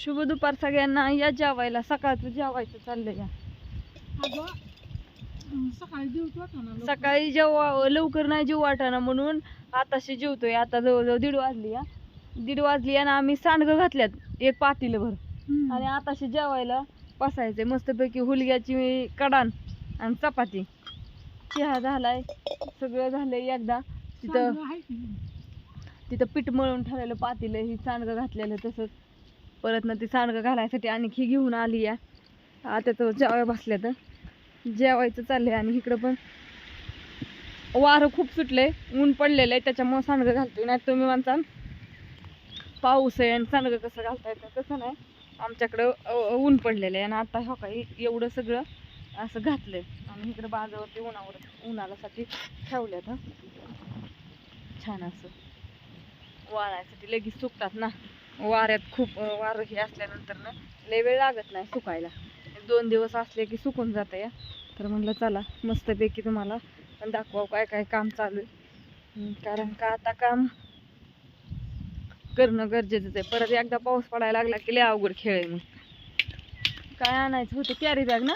शुभ दुपार सगळ्यांना. या जेवायला. सकाळचं जेवायचं चाललंय या. सकाळी जेव्हा लवकर नाही जेव वाटाना म्हणून आताशी जेवतोय. आता जवळजवळ दीड वाजली या. दीड वाजली आणि आम्ही सांडगं घातल्यात. एक पातीलभर. हम्म. आणि आताशी जेवायला बसायचंय. मस्तपैकी हुलग्याची कडान आणि चपाती. चहा झालाय. सगळं झालंय एकदा. तिथं. तिथं पीठ मळून ठेवलेलं पातीलं ही सांडगं घातलेलं तसंच. परत ना ती सांडगं घालायसाठी आणखी घेऊन आली या. आता तर जेवाय बसल्या तर. जेवायचं चाललंय आणि इकडं पण. वारं खूप सुटलंय ऊन पडलेलं आहे त्याच्यामुळं सांडगं घालतोय. नाही तुम्ही म्हणता पाऊस आहे आणि सांडगं कसं घालता येतं कसं नाही. आमच्याकडं ऊन पडलेलं आहे आणि आता हो काही एवढं सगळं असं घातलंय. आणि इकडं बाजावरती उन्हावर उन्हाळ्यासाठी ठेवल्यात छान असं. वाळायसाठी लगेच सुकतात ना. वाऱ्यात खूप वारं हे असल्यानंतर ना लय वेळ लागत नाही सुकायला. दोन दिवस असले की सुकून जातं या. तर म्हणलं चला मस्तपैकी तुम्हाला पण दाखवा काय काय काम चालू आहे. कारण का आता काम करणं गरजेचंच आहे. परत एकदा पाऊस पडायला लागला की लय अवघड खेळ आहे मग. काय आणायचं होतं? कॅरी बॅग ना?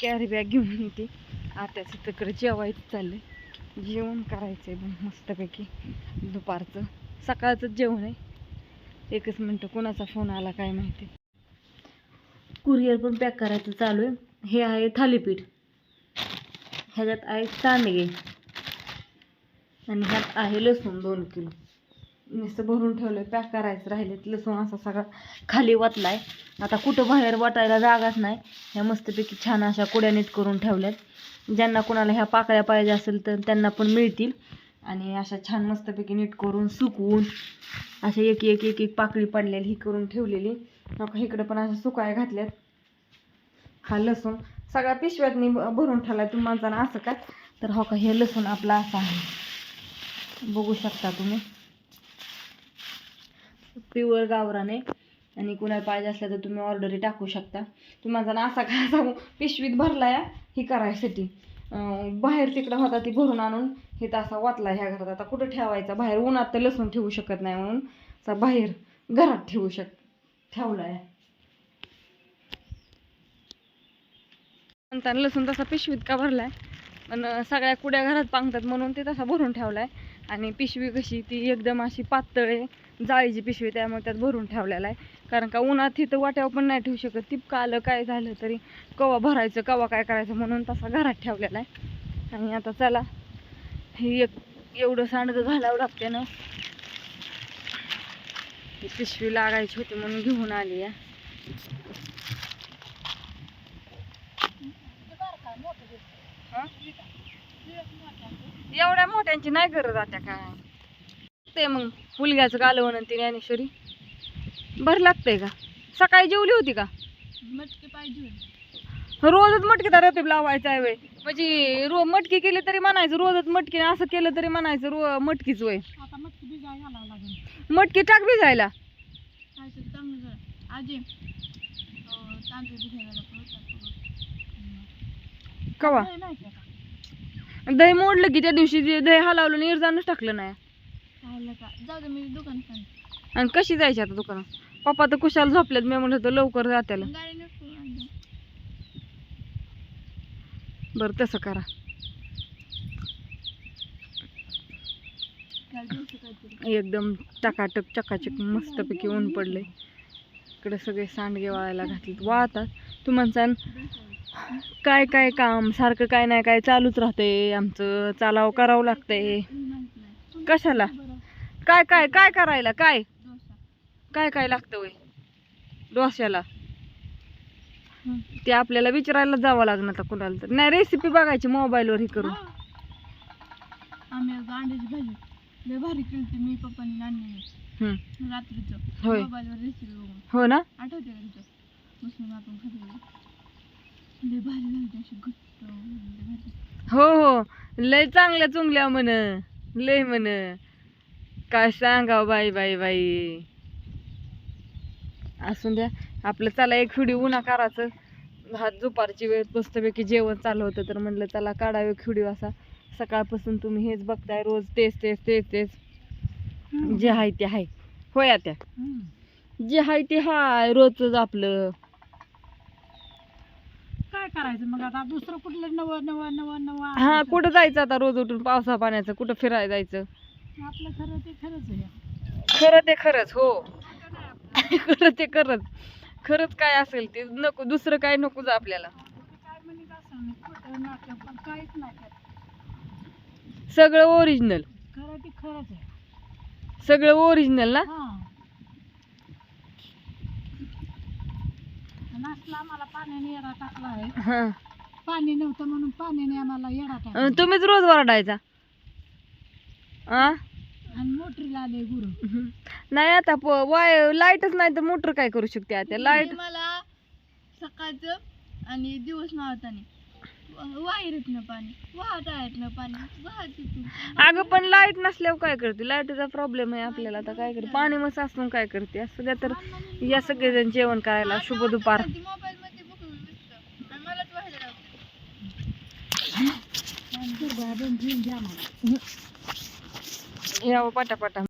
कॅरी बॅग घेऊन येते. आत्याचं तिकडे जेवायचं चाललंय. जेवण करायचंय आहे मस्तपैकी. दुपारचं. सकाळचंच जेवण आहे. एकच मिनटं कोणाचा फोन आला काय माहिती. कुरिअर पण पॅक करायचं चालू आहे. हे आहे थालीपीठ. ह्याच्यात आहे सांडगे आणि ह्यात आहे लसूण दोन किलो. नुसतं भरून ठेवलं पॅक करायचं राहिले लसूण असा सगळा खाली वाटलाय आता कुठं बाहेर वाटायला जागाच नाही. ह्या मस्तपैकी छान अशा कुड्या नीट करून ठेवल्यात. ज्यांना कोणाला ह्या पाकळ्या पाहिजे असेल तर त्यांना पण मिळतील. आणि अशा छान मस्तपैकी नीट करून सुकवून अशा एक एक एक एक पाकळी पडलेली ही करून ठेवलेली. नका इकडं पण अशा सुकाया घातल्यात. हा लसूण सगळ्या पिशव्यातनी भरून ठेवला तुम्ही माझा असं का तर हो का हे लसूण आपला असं आहे. बघू शकता तुम्ही. प्युअर गावराने आणि कुणाला पाहिजे असल्या तर तुम्ही ऑर्डरी टाकू शकता. तुम्ही असा का असा पिशवीत भरला या ही करायसाठी. बाहेर तिकडं होता ती भरून आणून हे तर असा वाचला ह्या घरात. आता कुठं ठेवायचा? बाहेर उन्हात तर लसूण ठेवू शकत नाही म्हणून असा बाहेर घरात ठेवू शक ठेवला आहे. म्हणताना लसूण तसा पिशवीत का भरलाय? पण सगळ्या कुड्या घरात पांगतात म्हणून ते तसा भरून ठेवलाय. आणि पिशवी कशी ती एकदम अशी पातळ आहे जाळीची पिशवी त्यामुळे त्यात भरून ठेवलेला आहे. कारण का उन्हात तिथं वाट्यावर पण नाही ठेवू शकत. तिपकं आलं काय झालं तरी कवा भरायचं कवा काय करायचं म्हणून तसा घरात ठेवलेला आहे. आणि आता चला हे एक एवढं सांडगं घालावं लागते ना. पिशवी लागायची होती म्हणून घेऊन आली आहे. हं? एवढ्या मोठ्यांची नाही गरज आता काय. ते मग मुलग्याचं कालवण आणि ती ज्ञानेश्वरी. बरं लागतंय का? सकाळी जेवली होती का? मटके पाहिजे. रोजच मटकी तर रतीब लावायचा आहे वय. म्हणजे रो मटकी केली तरी म्हणायचं रोजच मटकी असं केलं तरी म्हणायचं रो मटकीच वय. मटके टाक आजी तांदूळ भिजायला कवा? दही मोडलं की त्या दिवशी जे दही हलावलं निर्जानच टाकलं नाही. खायला का जाऊ दे मी दुकान सांग. आणि कशी जायची आता दुकानात पप्पा तर कुशाल झोपल्यात मी म्हणलं तर लवकर जात्याला गाडी नको आणू. बरं तसं करा. काल दिवशी काहीतरी एकदम टकाटक चकाचक मस्तपैकी ऊन पडले इकडे सगळे सांडगे वाळायला घातलेत. वाळतात. तू म्हणसान काय काय काम सारखं काय नाही काय चालूच राहते आमचं. चालावं करावं लागतंय कशाला? काय काय काय करायला? काय? काय काय लागतं वय डोश्याला. ते आपल्याला विचारायला जावं लागणार आता कुणाला तर. नाही रेसिपी बघायची मोबाईलवर हे करून. हा. आम्ही आज अंड्याची भाजी. लय भारी केली मी पप्पानी नाणी हं. रात्रीचं. होय. मोबाईलवर रेसिपी बघून. हो ना? आठवते का आपण हो हो. लय चांगल्या चुंगल्या म्हण. लय म्हण. काय सांगाव बाई बाई बाई. असून द्या. आपलं चला एक व्हिडिओ उन्हा करायचं हात दुपारची वेळ मस्तपैकी जेवण चालू होतं तर म्हणलं चला काढावे व्हिडिओ असा. सकाळपासून तुम्ही हेच बघताय रोज तेच तेच तेच तेच. जे आहे ते आहे. होय त्या. जे हाय ते हाय रोजच आपलं. काय करायचं? मग आता दुसरं कुठलं नवं नवं नवं नवं हा आणायचं? कुठं जायचं आता रोज उठून पावसा पाण्याचं? कुठं फिरायला जायचं? आपलं खरं ते खरंच आहे. खरं ते खरंच हो. खरं ते खरंच. खरंच काय असेल ते नको दुसरं काय नकोच आपल्याला. काय म्हणत असं मी खोटं नाटक पण काहीच नाही करत. सगळं ओरिजिनल खरं ते खरंच आहे. सगळं ओरिजिनल ना? हा. नाचला आम्हाला पाण्याने येडा टाकला आहे. हा. पाणी नव्हतं म्हणून पाण्याने आम्हाला येडा टाकला. अन तुम्हीच रोज वरडायचा? आ? आणि मोटरीला आले गुरु. नाही आता प- वाय लाईटच नाही तर मोटर काय करू शकते आता? लाइट मला सकाळचं आणि दिवस नव्हताने वाहिरीतनं पाणी वाहताळ्यातनं पाणी वाहत तिथून अगं पण लाइट नसल्यावर काय करते? लाईटीचा प्रॉब्लेम आहे आपल्याला आता काय करते? पाणी मग साचून काय करते? असं द्या तर या सगळेजण जेवण करायला शुभ दुपार. मोबाईल मध्ये बघून बसतं आणि मलाच व्हायला यावं पटापटा.